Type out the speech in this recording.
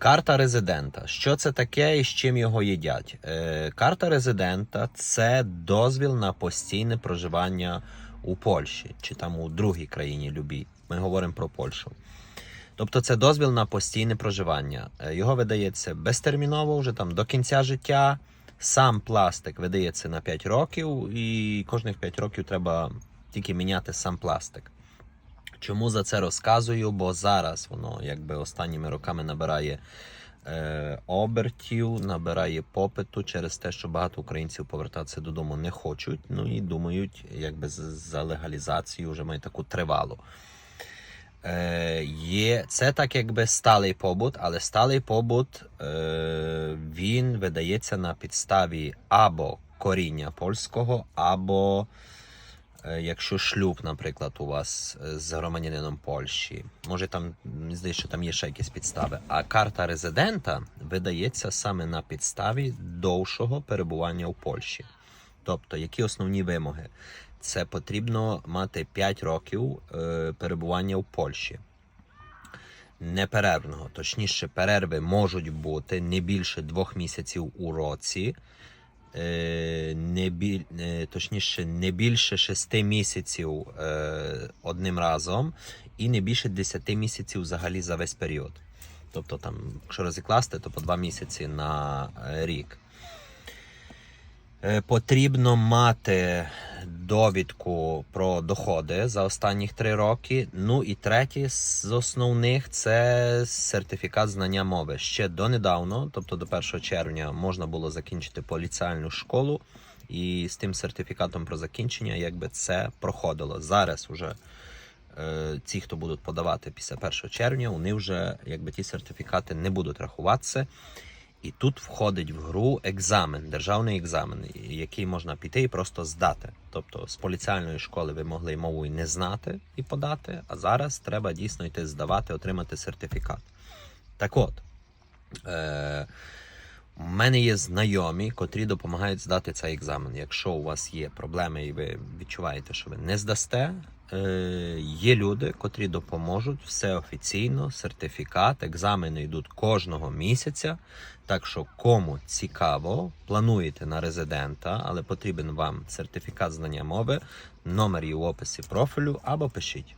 Карта резидента. Що це таке і з чим його їдять? Е, карта резидента це дозвіл на постійне проживання у Польщі чи там у другій країні любій. Ми говоримо про Польщу. Тобто це дозвіл на постійне проживання. Е, Його видається безтерміново, вже там до кінця життя. Сам пластик видається на 5 років, і кожних 5 років треба тільки міняти сам пластик. Чому за це розказую? Бо зараз воно якби останніми роками набирає е, обертів, набирає попиту через те, що багато українців повертатися додому не хочуть. Ну і думають, якби за легалізацію вже мають таку тривалу. Е, є, це так якби сталий побут, але сталий побут е, він видається на підставі або коріння польського, або якщо шлюб, наприклад, у вас е, з громадянином Польщі. Може там здається, що там є ще якісь підстави. А карта резидента видається саме на підставі довшого перебування у Польщі. Тобто, які основні вимоги? Це потрібно мати 5 років е, перебування в Польщі. Неперервного, точніше, перерви можуть бути не більше двох місяців у році, е, не біль, е, точніше, не більше 6 місяців е, одним разом, і не більше 10 місяців взагалі за весь період. Тобто, там, якщо розікласти, то по 2 місяці на е, рік. Е, Потрібно мати довідку про доходи за останніх три роки. Ну і третє з основних це сертифікат знання мови. Ще донедавно, тобто до 1 червня, можна було закінчити поліціальну школу, і з тим сертифікатом про закінчення, якби це проходило. Зараз уже е, ті, хто будуть подавати після 1 червня, вони вже якби ті сертифікати не будуть рахуватися. І тут входить в гру екзамен, державний екзамен, який можна піти і просто здати. Тобто з поліціальної школи ви могли мову і не знати і подати, а зараз треба дійсно йти здавати, отримати сертифікат. Так от, е- у мене є знайомі, котрі допомагають здати цей екзамен. Якщо у вас є проблеми і ви відчуваєте, що ви не здасте, є люди, котрі допоможуть все офіційно, сертифікат, екзамени йдуть кожного місяця. Так що, кому цікаво, плануєте на резидента, але потрібен вам сертифікат знання мови, номер є в описі профілю або пишіть.